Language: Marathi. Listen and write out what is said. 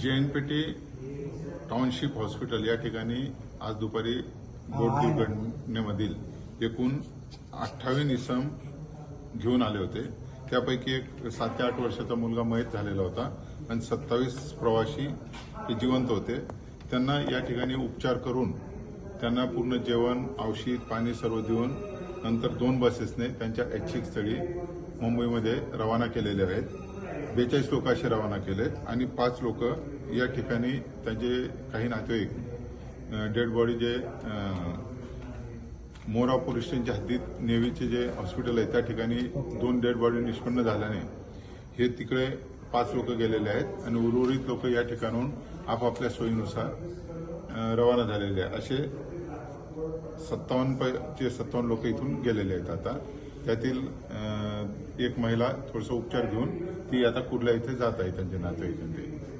जेएनपीटी टाउनशिप हॉस्पिटल या ठिकाणी आज दुपारी बोट दुर्घटनेमधील एकूण अठ्ठावीस इसम घेऊन आले होते. त्यापैकी एक सात ते आठ वर्षाचा मुलगा मयत झालेला होता आणि सत्तावीस प्रवासी हे जिवंत होते. त्यांना या ठिकाणी उपचार करून त्यांना पूर्ण जेवण औषध पाणी सर्व देऊन नंतर दोन बसेसने त्यांच्या ऐच्छिक स्थळी मुंबईमध्ये रवाना केलेले आहेत. बेचाळीस लोक असे रवाना केले आणि पाच लोक या ठिकाणी त्यांचे काही नातेवाईक डेड बॉडी जे मोरा पोलीस स्टेशनच्या हद्दीत नेव्हीचे जे हॉस्पिटल आहे त्या ठिकाणी दोन डेड बॉडी निष्पन्न झाल्याने हे तिकडे पाच लोक गेलेले आहेत आणि उर्वरित लोक या ठिकाणून आपापल्या सोयीनुसार रवाना झालेले आहे असे सत्तावन्न पै ते सत्तावन्न लोक इथून गेलेले आहेत आता. त्यातील एक महिला थोडंसं उपचार घेऊन ती आता कुर्ला इथे जात आहे त्यांच्या नातेवाईकांकडे